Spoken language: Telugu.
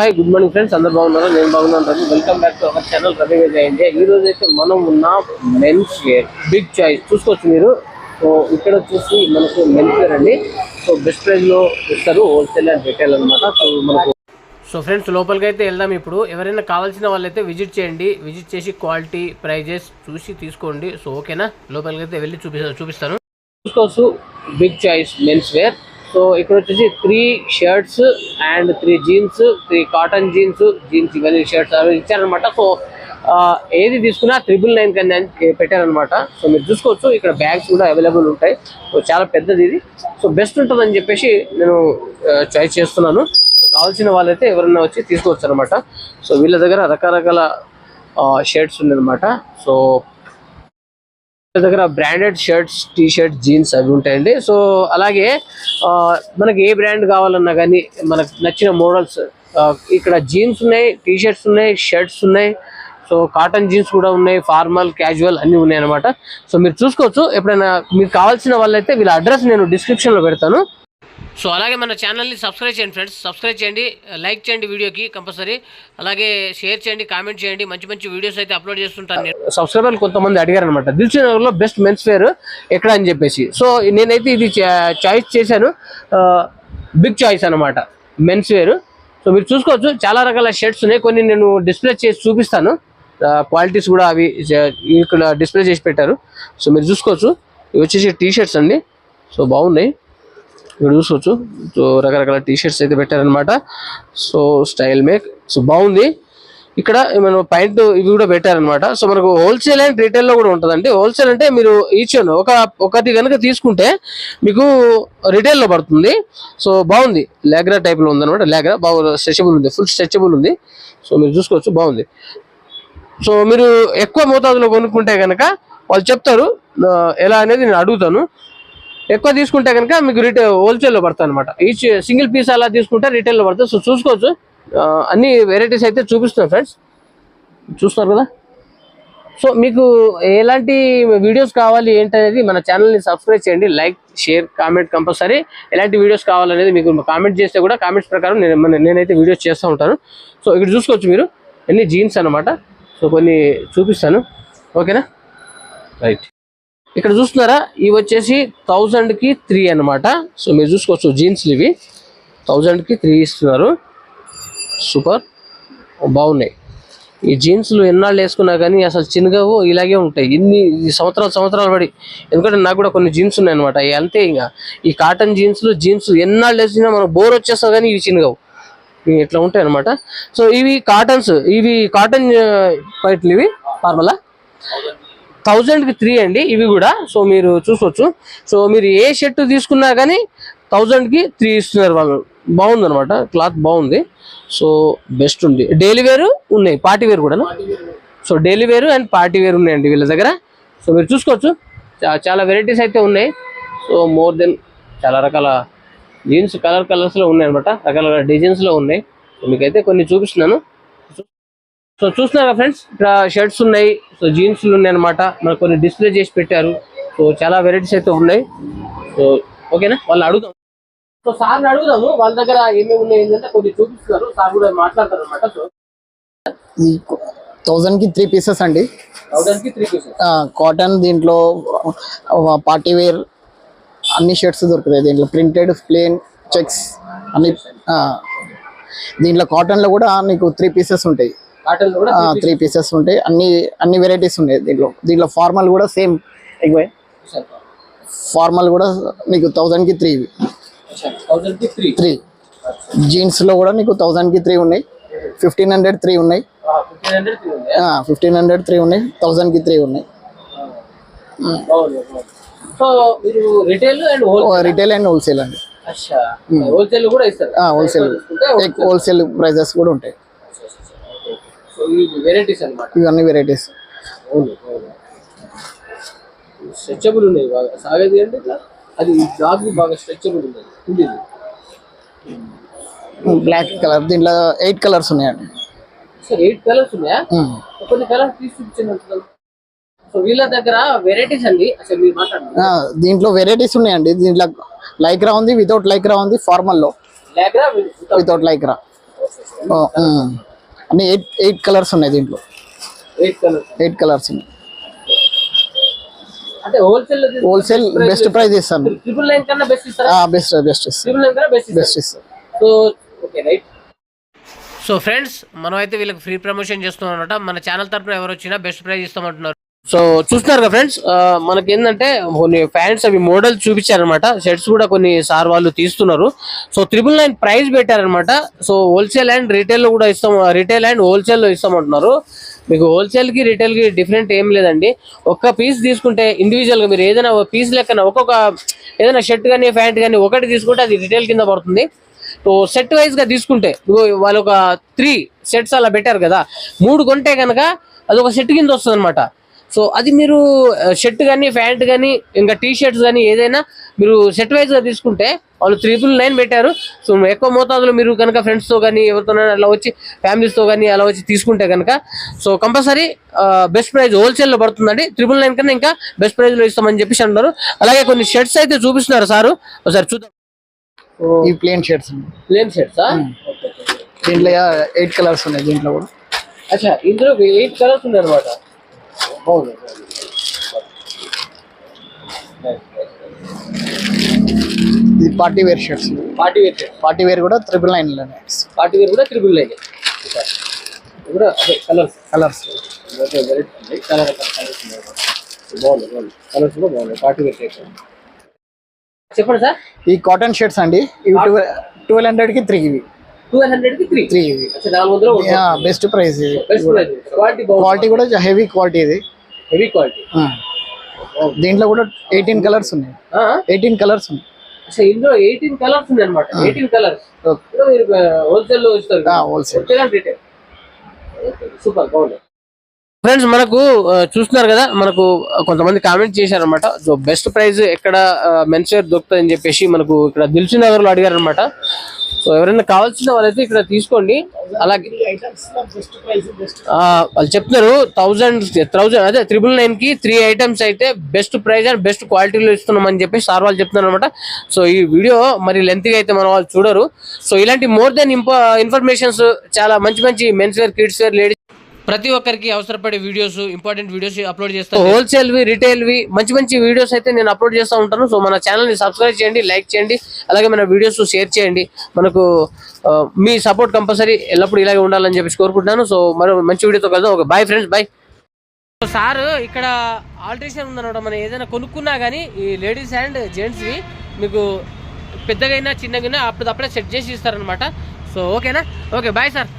హాయ్ గుడ్ మార్నింగ్ ఫ్రెండ్స్ అందరు బాగున్నారు? నేను బాగున్నాను Ravi. Welcome back to our channel Ravi Vijay India ఈ రోజు అయితే మనం ఉన్న మెన్స్ వేర్ బిగ్ చాయిస్ చూసుకోవచ్చు మీరు. సో ఇక్కడ వచ్చేసి మనకు మెన్స్ వేర్ అండి. సో బెస్ట్ ప్రైస్లో ఇస్తారు హోల్సేల్ అండ్ రిటైల్ అనమాట సో మనకు సో ఫ్రెండ్స్ లోపలికి అయితే వెళ్దాం ఇప్పుడు. ఎవరైనా కావాల్సిన వాళ్ళైతే విజిట్ చేయండి. విజిట్ చేసి క్వాలిటీ ప్రైజెస్ చూసి తీసుకోండి. సో ఓకేనా లోపలికి అయితే వెళ్ళి చూపి చూపిస్తాను. చూసుకోవచ్చు. Big choice men's wear so ఇక్కడ వచ్చేసి three shirts and three jeans three cotton jeans jeans ఇవన్నీ షర్ట్స్ అవి ఇచ్చారనమాట సో ఏది తీసుకున్నా త్రిబుల్ నైన్ కన్నా పెట్టారనమాట సో మీరు చూసుకోవచ్చు ఇక్కడ బ్యాగ్స్ కూడా అవైలబుల్ ఉంటాయి. సో చాలా పెద్దది ఇది. సో బెస్ట్ ఉంటుందని చెప్పేసి నేను చాయిస్ చేస్తున్నాను. కావాల్సిన వాళ్ళైతే ఎవరైనా వచ్చి తీసుకోవచ్చు అనమాట సో వీళ్ళ దగ్గర రకరకాల షర్ట్స్ ఉన్నాయన్నమాట సో దగ్గర branded shirts T shirt jeans అవి ఉంటాయండి. సో అలాగే ఆ, మనకి ఏ బ్రాండ్ కావాలన్నా కానీ మనకు నచ్చిన మోడల్స్ ఇక్కడ జీన్స్ ఉన్నాయి టీ షర్ట్స్ ఉన్నాయి షర్ట్స్ ఉన్నాయి. సో కాటన్ జీన్స్ కూడా ఉన్నాయి ఫార్మల్ క్యాజువల్ అన్ని ఉన్నాయి అనమాట సో మీరు చూసుకోవచ్చు. ఎప్పుడైనా మీకు కావాల్సిన వాళ్ళైతే వీళ్ళ అడ్రస్ నేను డిస్క్రిప్షన్లో లో పెడతాను. సో అలాగే మన ఛానల్ని సబ్స్క్రైబ్ చేయండి ఫ్రెండ్స్. సబ్స్క్రైబ్ చేయండి లైక్ చేయండి వీడియోకి కంపల్సరీ. అలాగే షేర్ చేయండి కామెంట్ చేయండి. మంచి మంచి వీడియోస్ అయితే అప్లోడ్ చేస్తుంటాను నేను. సబ్స్క్రైబర్లు కొంతమంది అడిగారు అనమాట దిల్చునగర్లో బెస్ట్ మెన్స్ వేర్ ఎక్కడ? అని చెప్పేసి. సో నేనైతే ఇది చాయిస్ చేశాను. బిగ్ చాయిస్ అనమాట మెన్స్ వేర్ సో మీరు చూసుకోవచ్చు చాలా రకాల షర్ట్స్ ఉన్నాయి. కొన్ని నేను డిస్ప్లే చేసి చూపిస్తాను. క్వాలిటీస్ కూడా అవి ఇక్కడ డిస్ప్లే చేసి పెట్టారు. సో మీరు చూసుకోవచ్చు ఇవి వచ్చేసి టీ షర్ట్స్ అండి. సో బాగున్నాయి. ఇక్కడ చూసుకోవచ్చు. సో రకరకాల టీ షర్ట్స్ అయితే పెట్టారనమాట సో స్టైల్ మేక్. సో బాగుంది. ఇక్కడ మనం పాయింట్ ఇవి కూడా పెట్టారనమాట సో మనకు హోల్సేల్ అండ్ రీటైల్లో కూడా ఉంటుందండి. హోల్సేల్ అంటే మీరు ఈచ్ ఒక ఒకటి కనుక తీసుకుంటే మీకు రీటైల్లో పడుతుంది. సో బాగుంది. లాగ్రా టైప్లో ఉందనమాట ఉందన్నమాట. లాగ్రా బాగా స్ట్రెచబుల్ ఉంది. ఫుల్ స్ట్రెచబుల్ ఉంది. సో మీరు చూసుకోవచ్చు. బాగుంది. సో మీరు ఎక్కువ మోతాదులో కొనుక్కుంటే కనుక వాళ్ళు చెప్తారు ఎలా అనేది నేను అడుగుతాను. ఎక్కువ తీసుకుంటే కనుక మీకు రిటైల్ హోల్సేల్లో పడుతుంది అనమాట ఈచ్ సింగిల్ పీస్ అలా తీసుకుంటే రిటైల్లో పడుతుంది సో చూసుకోవచ్చు. అన్ని వెరైటీస్ అయితే చూపిస్తున్నాం ఫ్రెండ్స్ చూస్తున్నారు కదా? సో మీకు ఎలాంటి వీడియోస్ కావాలి ఏంటనేది మన ఛానల్ని సబ్స్క్రైబ్ చేయండి. లైక్ షేర్ కామెంట్ కంపల్సరీ ఎలాంటి వీడియోస్ కావాలనేది మీకు కామెంట్ చేస్తే కూడా కామెంట్స్ ప్రకారం నేను నేనైతే వీడియోస్ చేస్తూ ఉంటాను. సో ఇక్కడ చూసుకోవచ్చు మీరు. ఎన్ని జీన్స్ అనమాట సో కొన్ని చూపిస్తాను. ఓకేనా రైట్ ఇక్కడ చూస్తున్నారా? ఇవి వచ్చేసి థౌజండ్కి త్రీ అన్నమాట. సో మీరు చూసుకోవచ్చు జీన్స్లు ఇవి. థౌజండ్కి త్రీ ఇస్తున్నారు. సూపర్. బాగున్నాయి. ఈ జీన్స్లు ఎన్నాళ్ళు వేసుకున్నా కానీ అసలు చిన్నగావు ఇలాగే ఉంటాయి. ఇన్ని ఈ సంవత్సరాలు సంవత్సరాలు పడి. ఎందుకంటే నాకు కూడా కొన్ని జీన్స్ ఉన్నాయి అనమాట అంతే ఇంకా. ఈ కాటన్ జీన్స్లు జీన్స్ ఎన్నాళ్ళు వేసినా మనం బోర్ వచ్చేస్తా కానీ ఇవి చిన్నగావు. ఇవి ఇట్లా ఉంటాయి అనమాట సో ఇవి కాటన్స్ ఇవి కాటన్ పైట్లు ఇవి ఫార్మలా. థౌజండ్కి త్రీ అండి ఇవి కూడా. సో మీరు చూసుకోవచ్చు సో మీరు ఏ షర్ట్ తీసుకున్నా కానీ థౌజండ్కి త్రీ ఇస్తున్నారు వాళ్ళు. బాగుంది అనమాట క్లాత్ బాగుంది. సో బెస్ట్ ఉంది. డైలీ వేరు ఉన్నాయి. పార్టీ వేర్ కూడా so daily wear and party wear ఉన్నాయండి వీళ్ళ దగ్గర. సో మీరు చూసుకోవచ్చు. చాలా వెరైటీస్ అయితే ఉన్నాయి. సో మోర్ దెన్ చాలా రకాల జీన్స్ కలర్ కలర్స్లో ఉన్నాయి అనమాట రకరకాల డిజైన్స్లో ఉన్నాయి. మీకైతే కొన్ని చూపిస్తున్నాను. సో చూస్తున్నారా ఫ్రెండ్స్? ఇక్కడ షర్ట్స్ ఉన్నాయి సో జీన్స్లు ఉన్నాయి అనమాట మనకు కొన్ని డిస్ప్లే చేసి పెట్టారు. సో చాలా వెరైటీస్ అయితే ఉన్నాయి. సో ఓకేనా? వాళ్ళని అడుగుదాం. సో సార్ని అడుగుదాము. వాళ్ళ దగ్గర ఏమేమి ఉన్నాయి ఏంటంటే కొన్ని చూపిస్తున్నారు. సార్ కూడా మాట్లాడతారు అనమాట సో. థౌజండ్కి త్రీ పీసెస్ అండి. కాటన్ దీంట్లో పార్టీ వేర్ అన్ని షర్ట్స్ దొరుకుతాయి. దీంట్లో ప్రింటెడ్ ప్లేన్ చెక్స్ అన్ని దీంట్లో కాటన్లో కూడా నీకు త్రీ పీసెస్ ఉంటాయి. త్రీ పీసెస్ ఉంటాయి. అన్ని అన్ని వెరైటీస్ ఉన్నాయి దీంట్లో. దీంట్లో ఫార్మల్ కూడా సేమ్ ఫార్మల్ కూడా నీకు థౌజండ్కి త్రీ త్రీ త్రీ జీన్స్లో కూడా నీకు థౌజండ్కి త్రీ ఉన్నాయి. ఫిఫ్టీన్ హండ్రెడ్ త్రీ ఉన్నాయి. ఫిఫ్టీన్ హండ్రెడ్ త్రీ ఉన్నాయి థౌజండ్కి త్రీ ఉన్నాయి. Retail and. Wholesale and wholesale wholesale prices కూడా ఉంటాయి. సో వెరైటీస్ అన్నమాట. ఇవన్నీ వెరైటీస్ అవును స్ట్రెచబుల్ ఉన్నాయి బాగా సాగేది అంటే ఇట్లా అది డాగ్ బాగా స్ట్రెచబుల్ ఉంది. బ్లాక్ కలర్ దీంట్లో ఎయిట్ కలర్స్ ఉన్నాయండి. సో ఎయిట్ కలర్స్ ఉన్నాయా. కొన్ని కలర్స్ తీసి సో వీళ్ళ దగ్గర వెరైటీస్ అండి. అసలు మీరు మాట్లాడండి ఆ, దీంట్లో వెరైటీస్ ఉన్నాయండి. దీంట్లో లైక్రా ఉంది వితౌట్ లైక్రా ఉంది ఫార్మల్లో లేకరా వితౌట్ లైక్రా. అన్ని ఎయిట్ ఎయిట్ కలర్స్ ఉన్నాయి దీంట్లో. Eight colours. ఉన్నాయి. హోల్సేల్ బెస్ట్ ప్రైస్ ఇస్తాను. బెస్ట్ ఇస్తారా? బెస్ట్ బెస్ట్ ఇస్తాను. So okay right so friends మనం అయితే వీళ్ళకి ఫ్రీ ప్రమోషన్ చేస్తున్నాం అనమాట మన ఛానల్ తరపున ఎవరు వచ్చినా బెస్ట్ ప్రైజ్ ఇస్తామంటున్నారు. సో చూస్తున్నారు కదా ఫ్రెండ్స్ మనకి ఏంటంటే కొన్ని ఫ్యాన్స్ అవి మోడల్ చూపించారనమాట. షర్ట్స్ కూడా కొన్ని సార్ వాళ్ళు తీస్తున్నారు. సో త్రిబుల్ నైన్ ప్రైస్ పెట్టారనమాట. సో హోల్సేల్ అండ్ రీటైల్లో కూడా ఇస్తాం రీటైల్ అండ్ హోల్సేల్లో ఇస్తామంటున్నారు. మీకు హోల్సేల్కి రిటైల్కి డిఫరెంట్ ఏం లేదండి. ఒక్క పీస్ తీసుకుంటే ఇండివిజువల్గా మీరు ఏదైనా పీస్ లెక్కన ఒక్కొక్క ఏదైనా షర్ట్ కానీ ప్యాంట్ కానీ ఒకటి తీసుకుంటే అది రిటైల్ కింద పడుతుంది. సో సెట్ వైజ్గా తీసుకుంటే వాళ్ళు ఒక త్రీ సెట్స్ అలా పెట్టారు కదా. మూడు కొంటే కనుక అది ఒక సెట్ కింద వస్తుంది అనమాట సో అది మీరు షర్ట్ కానీ ప్యాంట్ కానీ ఇంకా టీ షర్ట్స్ కానీ ఏదైనా మీరు సెట్ వైజ్గా తీసుకుంటే వాళ్ళు త్రిపుల్ నైన్ పెట్టారు. సో ఎక్కువ మోతాదులో మీరు కనుక ఫ్రెండ్స్తో కానీ ఎవరితో అలా వచ్చి families తో కానీ అలా వచ్చి తీసుకుంటే కనుక సో కంపల్సరీ బెస్ట్ ప్రైస్ హోల్సేల్లో పడుతుందండి. త్రిపుల్ నైన్ కన్నా ఇంకా బెస్ట్ ప్రైస్లో ఇస్తామని చెప్పేసి అంటున్నారు. అలాగే కొన్ని షర్ట్స్ అయితే చూపిస్తున్నారు సారు. ఒకసారి చూద్దాం. ఈ ప్లేన్ షర్ట్స్. Plain shirts? దీంట్లో ఎయిట్ కలర్స్ ఉన్నాయి దీంట్లో కూడా. అచ్చా ఇందులో ఎయిట్ కలర్స్ ఉన్నాయి అనమాట బాగుంది ఇది party wear shirts. Party wear party wear కూడా త్రిపుల్ నైన్లోనే పార్టీ వేర్ కూడా త్రిబుల్ నైన్. కూడా అదే colours. Colours. Variety colour colours బాగుంది బాగుంది. కలర్స్ కూడా బాగున్నాయి. పార్టీ వేర్ చెప్పండి సార్. ఈ కాటన్ షర్ట్స్ అండి. ఇవి ట్వెల్వ్ హండ్రెడ్కి త్రీ ఇవి. హండ్రెడ్కి త్రీ త్రీ నాలుగు వందలు బెస్ట్ ప్రైస్ ఇది. బెస్ట్ ప్రైస్ క్వాలిటీ క్వాలిటీ కూడా హెవీ క్వాలిటీ ఇది. Heavy quality. దీంట్లో కూడా ఎయిటీన్ కలర్స్ ఉన్నాయి. ఎయిటీన్ కలర్స్ ఉన్నాయి. ఇందులో ఎయిటీన్ కలర్స్ ఉన్నాయి అనమాట ఎయిటీన్ కలర్స్ హోల్సేల్లో ఇస్తారు హోల్సేల్ రిటైల్ సూపర్ బాగుంది. ఫ్రెండ్స్ మనకు చూస్తున్నారు కదా మనకు కొంతమంది కామెంట్ చేశారనమాట సో బెస్ట్ ప్రైస్ ఎక్కడ మెన్స్ వేర్ దొరుకుతుంది అని చెప్పేసి మనకు ఇక్కడ దిల్సు నగర్లో అడిగారు అనమాట సో ఎవరైనా కావాల్సిన వాళ్ళైతే ఇక్కడ తీసుకోండి. అలాగే ఆ, వాళ్ళు చెప్తున్నారు థౌజండ్ థౌజండ్ అదే త్రిబుల్ నైన్కి త్రీ ఐటమ్స్ అయితే బెస్ట్ ప్రైస్ అండ్ బెస్ట్ క్వాలిటీలో ఇస్తున్నాం అని చెప్పి సార్ వాళ్ళు చెప్తున్నారు అనమాట సో ఈ వీడియో మరి లెంత్గా అయితే మన వాళ్ళు చూడరు. సో ఇలాంటి మోర్ దెన్ ఇన్ఫర్మేషన్స్ చాలా మంచి మంచి men's wear kids wear ladies ప్రతి ఒక్కరికి అవసరపడే వీడియోస్ ఇంపార్టెంట్ వీడియోస్ అప్లోడ్ చేస్తాను హోల్సేల్ వి రిటైల్ వి మంచి మంచి వీడియోస్ అయితే నేను అప్లోడ్ చేస్తూ ఉంటాను. సో మన ఛానల్ని సబ్స్క్రైబ్ చేయండి లైక్ చేయండి అలాగే మన వీడియోస్ షేర్ చేయండి. మనకు మీ సపోర్ట్ కంపల్సరీ ఎల్లప్పుడూ ఇలాగే ఉండాలని చెప్పేసి కోరుకుంటున్నాను. సో మరో మంచి వీడియోతో కలుద్దాం. ఒక బాయ్ ఫ్రెండ్స్ బాయ్ సార్ ఇక్కడ ఆల్టరేషన్ ఉందన్నమాట. మనం ఏదైనా కొనుక్కున్నా కానీ ఈ లేడీస్ అండ్ జెంట్స్వి మీకు పెద్దగైనా చిన్నగైనా అప్పుడు అప్పుడే సెట్ చేసి ఇస్తారనమాట సో ఓకేనా ఓకే బాయ్ సార్